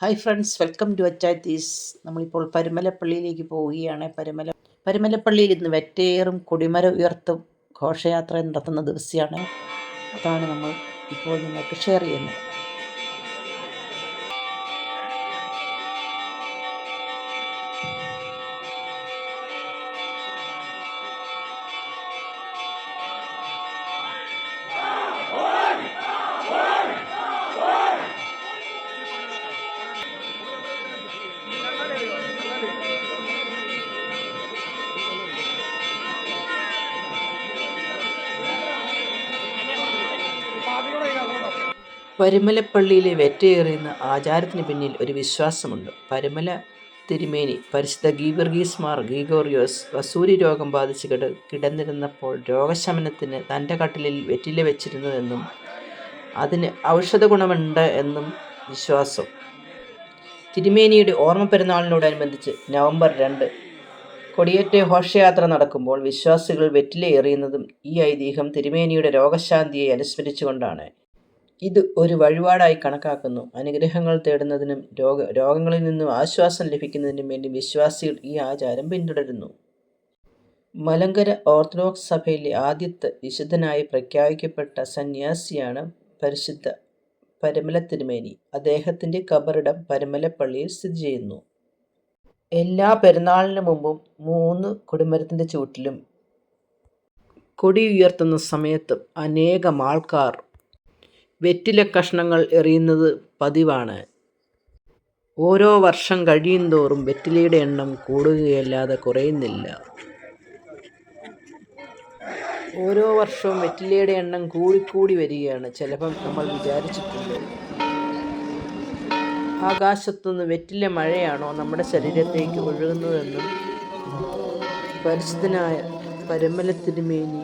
Hi friends welcome to അച്ചാത്തീസ് നമ്മളിപ്പോൾ പരുമലപ്പള്ളിയിലേക്ക് പോവുകയാണ്. പരുമല പരുമലപ്പള്ളിയിൽ ഇന്ന് വെറ്റേറും കൊടിമര ഉയർത്തും ഘോഷയാത്ര നടത്തുന്ന ദിവസമാണ്. അതാണ് നമ്മൾ ഇപ്പോൾ നിങ്ങൾക്ക് ഷെയർ ചെയ്യുന്നത്. പരുമലപ്പള്ളിയിലെ വെറ്റയേറിയുന്ന ആചാരത്തിന് പിന്നിൽ ഒരു വിശ്വാസമുണ്ട്. പരുമല തിരുമേനി പരിശുദ്ധ ഗീവർഗീസ് മാർ ഗീഗോറിയോസ് വസൂരി രോഗം ബാധിച്ച് കിട കിടന്നിരുന്നപ്പോൾ രോഗശമനത്തിന് തന്റെ കട്ടിലിൽ വെറ്റില വെച്ചിരുന്നതെന്നും അതിന് ഔഷധ ഗുണമുണ്ട് എന്നും വിശ്വാസം. തിരുമേനിയുടെ ഓർമ്മ പെരുന്നാളിനോടനുബന്ധിച്ച് നവംബർ രണ്ട് കൊടിയേറ്റ ഘോഷയാത്ര നടക്കുമ്പോൾ വിശ്വാസികൾ വെറ്റില എറിയുന്നതും ഈ ഐതിഹ്യം തിരുമേനിയുടെ രോഗശാന്തിയെ അനുസ്മരിച്ചുകൊണ്ടാണ്. ഇത് ഒരു വഴിപാടായി കണക്കാക്കുന്നു. അനുഗ്രഹങ്ങൾ തേടുന്നതിനും രോഗ രോഗങ്ങളിൽ നിന്നും ആശ്വാസം ലഭിക്കുന്നതിനും വേണ്ടി വിശ്വാസികൾ ഈ ആചാരം പിന്തുടരുന്നു. മലങ്കര ഓർത്തഡോക്സ് സഭയിലെ ആദ്യത്തെ വിശുദ്ധനായി പ്രഖ്യാപിക്കപ്പെട്ട സന്യാസിയാണ് പരിശുദ്ധ പരമല തിരുമേനി. അദ്ദേഹത്തിന്റെ കബറിടം പരമലപ്പള്ളിയിൽ സ്ഥിതി ചെയ്യുന്നു. എല്ലാ പെരുന്നാളിന് മുമ്പും മൂന്ന് കൊടിമരത്തിന്റെ ചുവട്ടിലും കൊടി ഉയർത്തുന്ന സമയത്തും അനേകം ആൾക്കാർ വെറ്റില കഷ്ണങ്ങൾ എറിയുന്നത് പതിവാണ്. ഓരോ വർഷം കഴിയുന്തോറും വെറ്റിലയുടെ എണ്ണം കൂടുകയല്ലാതെ കുറയുന്നില്ല. ഓരോ വർഷവും വെറ്റിലയുടെ എണ്ണം കൂടിക്കൂടി വരികയാണ് ചിലപ്പം നമ്മൾ വിചാരിച്ചിട്ടുണ്ട്. ആകാശത്തുനിന്ന് വെറ്റില മഴയാണോ നമ്മുടെ ശരീരത്തേക്ക് ഒഴുകുന്നതെന്നും പരിശുദ്ധനായ പരമല തിരുമേനി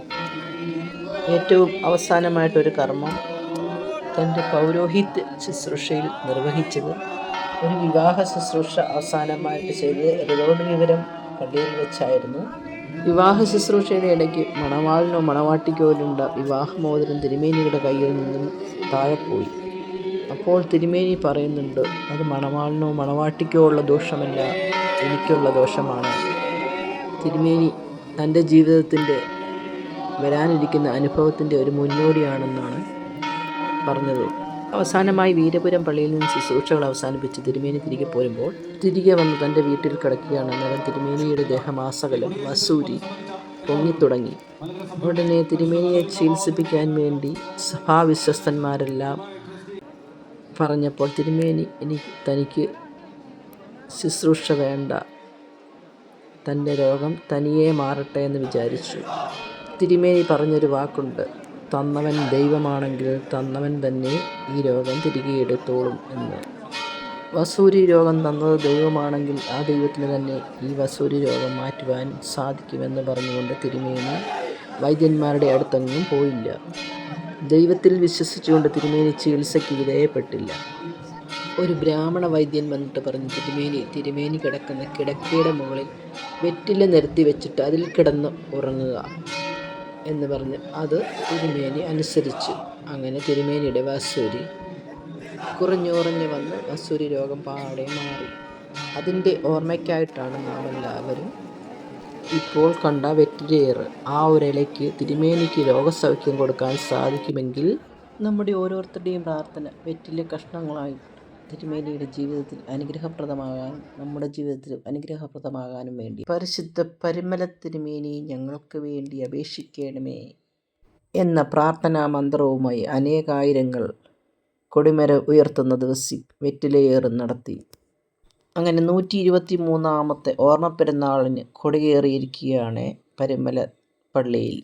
ഏറ്റവും അവസാനമായിട്ടൊരു കർമ്മം തന്റെ പൗരോഹിത്യ ശുശ്രൂഷയിൽ നിർവഹിച്ചത്. ഒരു വിവാഹ ശുശ്രൂഷ അവസാനമായിട്ട് ചെയ്തത് റോഡ് വിവരം പള്ളിയിൽ വെച്ചായിരുന്നു. വിവാഹ ശുശ്രൂഷയുടെ ഇടയ്ക്ക് മണവാളിനോ മണവാട്ടിക്കോ ഉണ്ട വിവാഹമോദരം തിരുമേനിയുടെ കയ്യിൽ നിന്നും താഴെപ്പോയി അപ്പോൾ തിരുമേനി പറയുന്നുണ്ട് അത് മണവാളിനോ മണവാട്ടിക്കോ ഉള്ള ദോഷമല്ല എനിക്കുള്ള ദോഷമാണ്. തിരുമേനി തന്റെ ജീവിതത്തിന്റെ വരാനിരിക്കുന്ന അനുഭവത്തിന്റെ ഒരു മുന്നോടിയാണെന്നാണ് പറഞ്ഞത്. അവസാനമായി വീരപുരം പള്ളിയിൽ നിന്ന് ശുശ്രൂഷകൾ അവസാനിപ്പിച്ച് തിരുമേനി തിരികെ പോരുമ്പോൾ തിരികെ വന്ന് തന്റെ വീട്ടിൽ കിടക്കുകയാണ് അന്നേരം തിരുമേനിയുടെ ദേഹമാസകലം വസൂരി പൊങ്ങിത്തുടങ്ങി. ഉടനെ തിരുമേനിയെ ചികിത്സിപ്പിക്കാൻ വേണ്ടി സഭാവിശ്വസ്തന്മാരെല്ലാം പറഞ്ഞപ്പോൾ തിരുമേനി എനിക്ക് തനിക്ക് ശുശ്രൂഷ വേണ്ട. തന്റെ രോഗം തനിയെ മാറട്ടെ എന്ന് വിചാരിച്ചു. തിരുമേനി പറഞ്ഞൊരു വാക്കുണ്ട്. തന്നവൻ ദൈവമാണെങ്കിൽ തന്നവൻ തന്നെ ഈ രോഗം തിരികെ എടുത്തോളും എന്ന്. വസൂരി രോഗം തന്നത് ദൈവമാണെങ്കിൽ ആ ദൈവത്തിന് തന്നെ ഈ വസൂരി രോഗം മാറ്റുവാൻ സാധിക്കുമെന്ന് പറഞ്ഞുകൊണ്ട് തിരുമേനി വൈദ്യന്മാരുടെ അടുത്തൊന്നും പോയില്ല. ദൈവത്തിൽ വിശ്വസിച്ചുകൊണ്ട് തിരുമേനി ചികിത്സയ്ക്ക് വിധേയപ്പെട്ടില്ല. ഒരു ബ്രാഹ്മണ വൈദ്യൻ വന്നിട്ട് പറഞ്ഞു തിരുമേനി തിരുമേനി കിടക്കുന്ന കിടക്കയുടെ മുകളിൽ വെറ്റില നിരത്തി വെച്ചിട്ട് അതിൽ കിടന്ന് ഉറങ്ങുക. എന്ന് പറഞ്ഞ് അത് തിരുമേനി അനുസരിച്ച് അങ്ങനെ തിരുമേനിയുടെ വസൂരി കുറഞ്ഞു കുറഞ്ഞു വന്ന് വസൂരി രോഗം പാടെ മാറി. അതിന്റെ ഓർമ്മയ്ക്കായിട്ടാണ് നാം എല്ലാവരും ഇപ്പോൾ കണ്ട വെറ്റിലേർ. ആ ഒരു ഇലയ്ക്ക് തിരുമേനിക്ക് രോഗസൗഖ്യം കൊടുക്കാൻ സാധിക്കുമെങ്കിൽ നമ്മുടെ ഓരോരുത്തരുടെയും പ്രാർത്ഥന വെറ്റിലെ കഷ്ണങ്ങളായി തിരുമേനിയുടെ ജീവിതത്തിൽ അനുഗ്രഹപ്രദമാകാൻ നമ്മുടെ ജീവിതത്തിൽ അനുഗ്രഹപ്രദമാകാനും വേണ്ടി. പരിശുദ്ധ പരിമല തിരുമേനി ഞങ്ങൾക്ക് വേണ്ടി അപേക്ഷിക്കണമേ എന്ന പ്രാർത്ഥനാ മന്ത്രവുമായി അനേകായിരങ്ങൾ കൊടിമര ഉയർത്തുന്ന ദിവസം വെറ്റിലയേറും നടത്തി. അങ്ങനെ നൂറ്റി ഇരുപത്തി മൂന്നാമത്തെ ഓർമ്മപ്പെരുന്നാളിന് കൊടിയേറിയിരിക്കുകയാണ് പരിമല പള്ളിയിൽ.